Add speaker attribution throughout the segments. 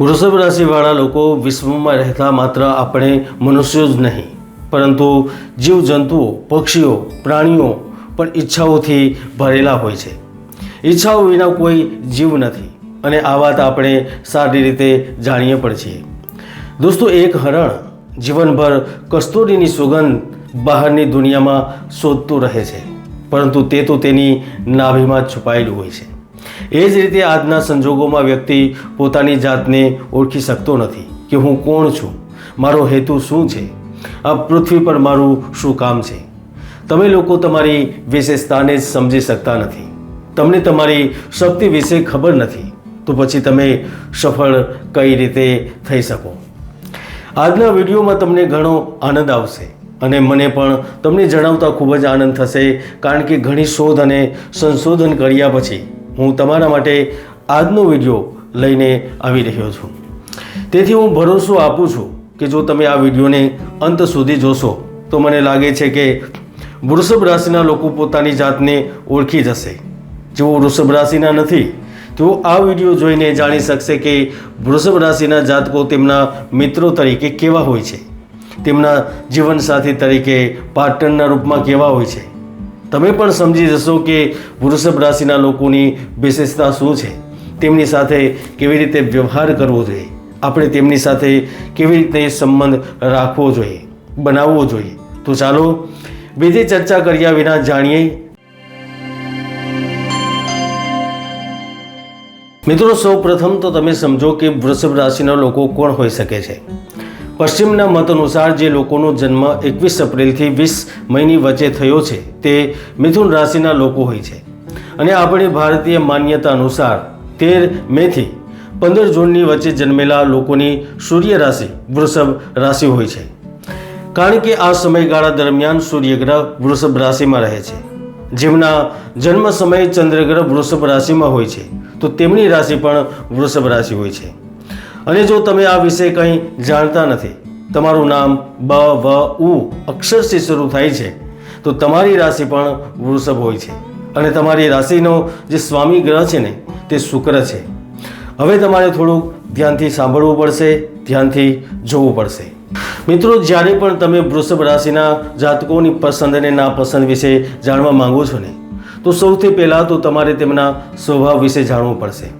Speaker 1: વૃષભ રાશિવાળા લોકો વિશ્વમાં રહેતા માત્ર આપણે મનુષ્યો જ નહીં, પરંતુ જીવજંતુઓ, પક્ષીઓ, પ્રાણીઓ પણ ઈચ્છાઓથી ભરેલા હોય છે. ઈચ્છાઓ વિના કોઈ જીવ નથી અને આ વાત આપણે સારી રીતે જાણીએ પણ છીએ. દોસ્તો, એક હરણ જીવનભર કસ્તુરીની સુગંધ બહારની દુનિયામાં શોધતું રહે છે, પરંતુ તે તો તેની નાભીમાં છુપાયેલું હોય છે. એ જ રીતે આજના સંજોગોમાં વ્યક્તિ પોતાની જાતને ઓળખી શકતો નથી કે હું કોણ છું? મારો હેતુ શું છે? આ પૃથ્વી પર મારું શું કામ છે? તમે લોકો તમારી વિશેષતાને જ સમજી શકતા નથી. તમને તમારી શક્તિ વિશે ખબર નથી. તો પછી તમે સફળ કઈ રીતે થઈ શકો? આજના વિડીયોમાં તમને ઘણો આનંદ આવશે અને મને પણ તમને જણાવતા ખૂબ જ આનંદ થશે, કારણ કે ઘણી શોધ અને સંશોધન કર્યા પછી હું તમારા માટે આજનો વીડિયો લઈને આવી રહ્યો છું. તેથી હું ભરોસો આપું છું કે જો તમે આ વિડીયોને અંત સુધી જોશો, તો મને લાગે છે કે વૃષભ રાશિના લોકો પોતાની જાતને ઓળખી જશે. જેઓ વૃષભ રાશિના નથી, તેઓ આ વીડિયો જોઈને જાણી શકશે કે વૃષભ રાશિના જાતકો તેમના મિત્રો તરીકે કેવા હોય છે. તેમના જીવનસાથી તરીકે પાર્ટનરના રૂપમાં કેવા હોય છે. તમે પણ સમજી જશો કે વૃષભ રાશિના લોકોની વિશેષતા શું છે? તેમની સાથે કેવી રીતે વ્યવહાર કરવો જોઈએ? આપણે તેમની સાથે કેવી રીતે સંબંધ રાખવો જોઈએ? બનાવવો જોઈએ? તો ચાલો, બીજી ચર્ચા કર્યા વિના જાણીએ. મિત્રો સૌ પ્રથમ તો તમે સમજો કે વૃષભ રાશિના લોકો કોણ હોઈ શકે છે. પશ્ચિમના મત અનુસાર જે લોકોનો જન્મ એકવીસ એપ્રિલથી વીસ મહિની વચ્ચે થયો છે, તે મિથુન રાશિના લોકો હોય છે. અને આપણી ભારતીય માન્યતા અનુસાર તેર મેથી પંદર જૂનની વચ્ચે જન્મેલા લોકોની સૂર્ય રાશિ, વૃષભ રાશિ હોય છે. કારણ કે આ સમયગાળા દરમિયાન સૂર્યગ્રહ વૃષભ રાશિમાં રહે છે. જેમના જન્મ સમયે ચંદ્રગ્રહ વૃષભ રાશિમાં હોય છે, તો તેમની રાશિ પણ વૃષભ રાશિ હોય છે. અને જો તમે આ વિશે કંઈ જાણતા નથી, તમારું નામ બ, વ, ઉ અક્ષરથી શરૂ થાય છે, તો તમારી રાશિ પણ વૃષભ હોય છે. અને તમારી રાશિનો જે સ્વામી ગ્રહ છે ને, તે શુક્ર છે. હવે તમારે થોડુંક ધ્યાનથી સાંભળવું પડશે, ધ્યાનથી જોવું પડશે. મિત્રો, જ્યારે પણ તમે વૃષભ રાશિના જાતકોની પસંદ અને નાપસંદ વિશે જાણવા માંગો છો ને, તો સૌથી પહેલાં તો તમારે તેમના સ્વભાવ વિશે જાણવું પડશે.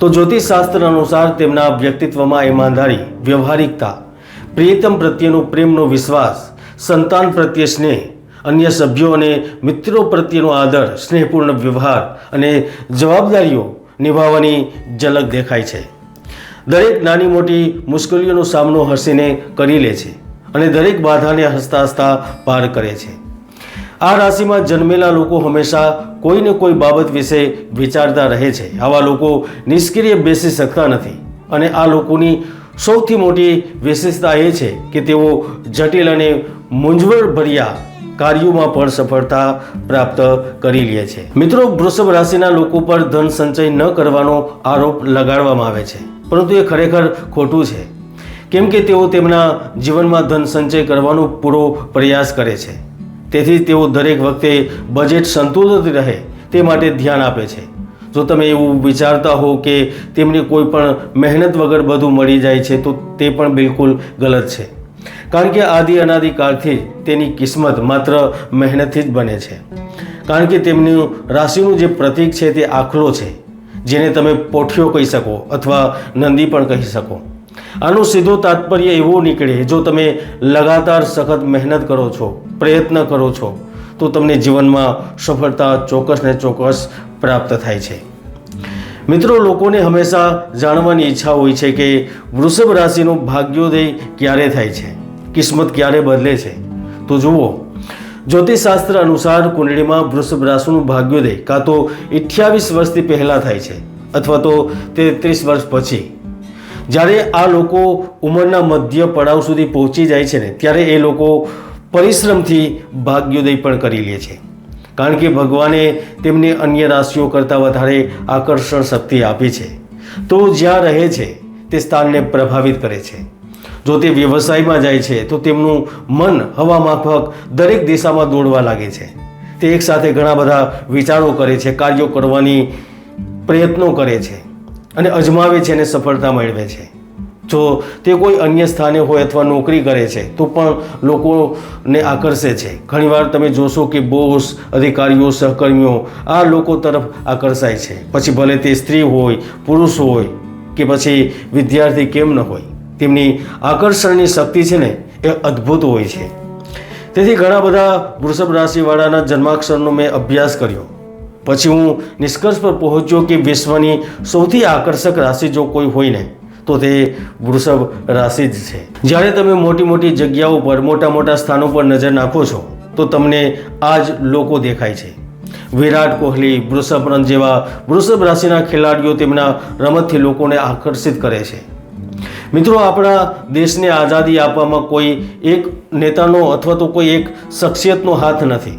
Speaker 1: તો જ્યોતિષશાસ્ત્ર અનુસાર તેમના વ્યક્તિત્વમાં ઈમાનદારી, વ્યવહારિકતા, પ્રિયતમ પ્રત્યેનો પ્રેમનો વિશ્વાસ, સંતાન પ્રત્યે સ્નેહ, અન્ય સભ્યો અને મિત્રો પ્રત્યેનો આદર, સ્નેહપૂર્ણ વ્યવહાર અને જવાબદારીઓ નિભાવવાની ઝલક દેખાય છે. દરેક નાની મોટી મુશ્કેલીઓનો સામનો હસીને કરી લે છે અને દરેક બાધાને હસતા હસતા પાર કરે છે. આ રાશિમાં જન્મેલા લોકો હંમેશા કોઈને કોઈ બાબત વિશે વિચારતા રહે છે. આવા લોકો નિષ્ક્રિય બેસી શકતા નથી અને આ લોકોની સૌથી મોટી વિશેષતા એ છે કે તેઓ જટિલ અને મૂંઝવણભર્યા કાર્યોમાં પણ સફળતા પ્રાપ્ત કરી લે છે. મિત્રો, વૃષભ રાશિના લોકો પર ધન સંચય ન કરવાનો આરોપ લગાડવામાં આવે છે. પરંતુ એ ખરેખર ખોટું છે. કેમ કે તેઓ તેમના જીવનમાં ધન સંચય કરવાનો પૂરો પ્રયાસ કરે છે. તેથી તેઓ દરેક વખતે બજેટ સંતુલિત રહે તે માટે ધ્યાન આપે છે. જો તમે એવું વિચારતા હો કે તેમને કોઈ પણ મહેનત વગર બધું મળી જાય છે, તો તે પણ બિલકુલ ગલત છે. કારણ કે આદિ અનાદિકાળથી તેની કિસ્મત માત્ર મહેનતથી જ બને છે. કારણ કે તેમનું રાશિનું જે પ્રતીક છે તે આખલો છે, જેને તમે પોઠિયો કહી શકો અથવા નંદી પણ કહી શકો. આનો સીધો તાત્પર્ય એવો નીકળે, જો તમે લગાતાર સખત મહેનત કરો છો, પ્રયત્ન કરો છો, તો તમને જીવનમાં સફળતા ચોક્કસ ને ચોક્કસ પ્રાપ્ત થાય છે. મિત્રો, લોકોને હંમેશા જાણવાની ઈચ્છા હોય છે કે વૃષભ રાશિનું ભાગ્યોદય ક્યારે થાય છે, કિસ્મત ક્યારે બદલે છે. તો જુઓ, જ્યોતિષશાસ્ત્ર અનુસાર કુંડળીમાં વૃષભ રાશિનું ભાગ્યોદય કાં તો અઠ્યાવીસ વર્ષથી પહેલાં થાય છે, અથવા તો તેત્રીસ વર્ષ પછી. જ્યારે આ લોકો ઉંમરના મધ્ય પડાવ સુધી પહોંચી જાય છે ને, ત્યારે એ લોકો પરિશ્રમથી ભાગ્યોદય પણ કરી લે છે. કારણ કે ભગવાને તેમને અન્ય રાશિઓ કરતાં વધારે આકર્ષણ શક્તિ આપી છે. તો જ્યાં રહે છે, તે સ્થાનને પ્રભાવિત કરે છે. જો તે વ્યવસાયમાં જાય છે, તો તેમનું મન હવા માફક દરેક દિશામાં દોડવા લાગે છે. તે એકસાથે ઘણા બધા વિચારો કરે છે, કાર્યો કરવાની પ્રયત્નો કરે છે. અને અજમાવે છે અને સફળતા મેળવે છે. જો તે કોઈ અન્ય સ્થાને હોય અથવા નોકરી કરે છે, તો પણ લોકોને આકર્ષે છે. ઘણીવાર તમે જોશો કે બોસ, અધિકારીઓ, સહકર્મીઓ આ લોકો તરફ આકર્ષાય છે. પછી ભલે તે સ્ત્રી હોય, પુરુષ હોય કે પછી વિદ્યાર્થી કેમ ન હોય, તેમની આકર્ષણની શક્તિ છે ને એ અદ્ભુત હોય છે. તેથી ઘણા બધા વૃષભ રાશિવાળાના જન્માક્ષરનો મેં અભ્યાસ કર્યો. પછી હું નિષ્કર્ષ પર પહોંચ્યો કે વિશ્વની સૌથી આકર્ષક રાશિ જો કોઈ હોય ને, તો તે વૃષભ રાશિ જ છે. જ્યારે તમે મોટી મોટી જગ્યાઓ પર મોટા મોટા સ્થાનો પર નજર નાખો છો, તો તમને આ જ લોકો દેખાય છે. વિરાટ કોહલી, વૃષભ રન જેવા વૃષભ રાશિના ખેલાડીઓ તેમના રમતથી લોકોને આકર્ષિત કરે છે. મિત્રો, આપણા દેશને આઝાદી આપવામાં કોઈ એક નેતાનો અથવા તો કોઈ એક શખ્સિયતનો હાથ નથી.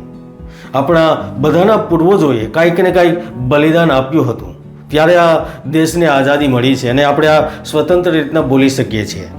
Speaker 1: આપણા બધાના પૂર્વજોએ કાંઈક ને કાંઈક બલિદાન આપ્યું હતું. ત્યારે આ દેશને આઝાદી મળી છે અને આપણે આ સ્વતંત્ર રીતના બોલી શકીએ છીએ.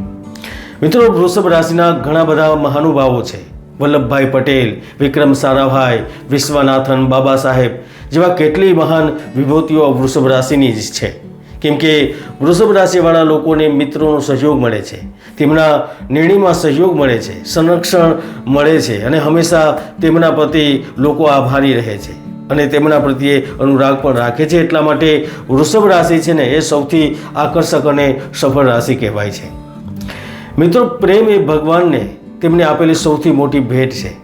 Speaker 1: મિત્રો, વૃષભ રાશિના ઘણા બધા મહાનુભાવો છે. વલ્લભભાઈ પટેલ, વિક્રમ સારાભાઈ, વિશ્વનાથન બાબા સાહેબ જેવા કેટલી મહાન વિભૂતિઓ વૃષભ રાશિની જ છે. કેમ કે વૃષભ રાશિવાળા લોકોને મિત્રોનો સહયોગ મળે છે. તેમના નિર્ણયમાં સહયોગ મળે છે, સંરક્ષણ મળે છે અને હંમેશા તેમના પ્રતિ લોકો આભારી રહે છે અને તેમના પ્રત્યે અનુરાગ પણ રાખે છે. એટલા માટે વૃષભ રાશિ છે ને એ સૌથી આકર્ષક અને સફળ રાશિ કહેવાય છે. મિત્રો, પ્રેમ એ ભગવાનને તેમને આપેલી સૌથી મોટી ભેટ છે.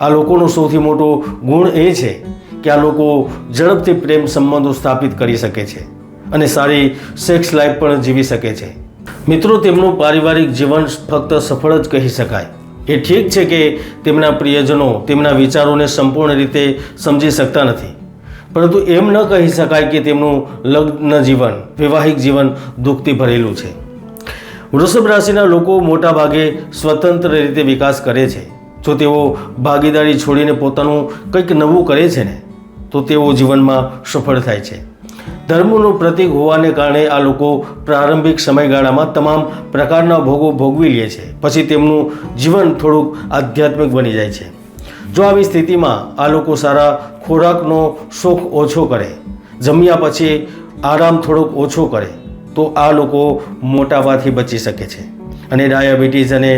Speaker 1: આ લોકોનો સૌથી મોટો ગુણ એ છે કે આ લોકો ઝડપથી પ્રેમ સંબંધો સ્થાપિત કરી શકે છે. અને સારી સેક્સ લાઈફ પણ જીવી શકે છે. મિત્રો, તેમનું પારિવારિક જીવન ફક્ત સફળ જ કહી શકાય. એ ઠીક છે કે તેમના પ્રિયજનો તેમના વિચારોને સંપૂર્ણ રીતે સમજી શકતા નથી. પરંતુ એમ ન કહી શકાય કે તેમનું લગ્ન જીવન, વૈવાહિક જીવન દુઃખથી ભરેલું છે. વૃષભ રાશિના લોકો મોટા ભાગે સ્વતંત્ર રીતે વિકાસ કરે છે. જો તેઓ ભાગીદારી છોડીને પોતાનું કંઈક નવું કરે છે ને, તો તેઓ જીવનમાં સફળ થાય છે. ધર્મનું પ્રતીક હોવાને કારણે આ લોકો પ્રારંભિક સમયગાળામાં તમામ પ્રકારના ભોગો ભોગવી લે છે. પછી તેમનું જીવન થોડુંક આધ્યાત્મિક બની જાય છે. જો આવી સ્થિતિમાં આ લોકો સારા ખોરાકનો શોખ ઓછો કરે, જમ્યા પછી આરામ થોડોક ઓછો કરે, તો આ લોકો મોટાપાથી બચી શકે છે અને ડાયાબિટીસ અને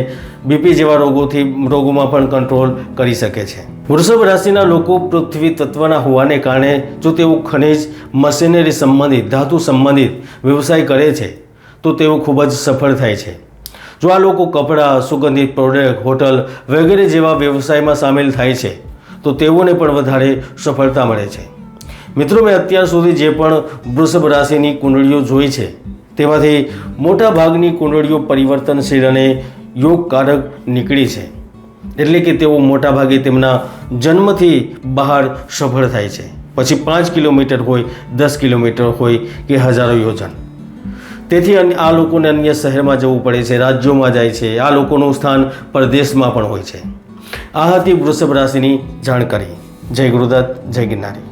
Speaker 1: બીપી જેવા રોગોથી, રોગોમાં પણ કંટ્રોલ કરી શકે છે. વૃષભ રાશિના લોકો પૃથ્વી તત્વના હોવાને કારણે જો તેઓ ખનિજ, મશીનરી સંબંધિત, ધાતુ સંબંધિત વ્યવસાય કરે છે, તો તેઓ ખૂબ જ સફળ થાય છે. જો આ લોકો કપડાં, સુગંધિત પ્રોડક્ટ હોટલ વગેરે જેવા વ્યવસાયમાં સામેલ થાય છે, તો તેઓને પણ વધારે સફળતા મળે છે. મિત્રો, મેં અત્યાર સુધી જે પણ વૃષભ રાશિની કુંડળીઓ જોઈ છે, તેમાંથી મોટા ભાગની કુંડળીઓ પરિવર્તનશીલ અને યોગકારક નીકળી છે. એટલે કે તેઓ મોટા ભાગે તેમના જન્મથી બહાર સફળ થાય છે. પછી પાંચ કિલોમીટર હોય, દસ કિલોમીટર હોય કે હજારો યોજન. તેથી આ લોકોને અન્ય શહેરમાં જવું પડે છે, રાજ્યોમાં જાય છે. આ લોકોનું સ્થાન પરદેશમાં પણ હોય છે. આ હતી વૃષભ રાશિની જાણકારી. જય ગુરુદત્ત, જય ગિરનારી.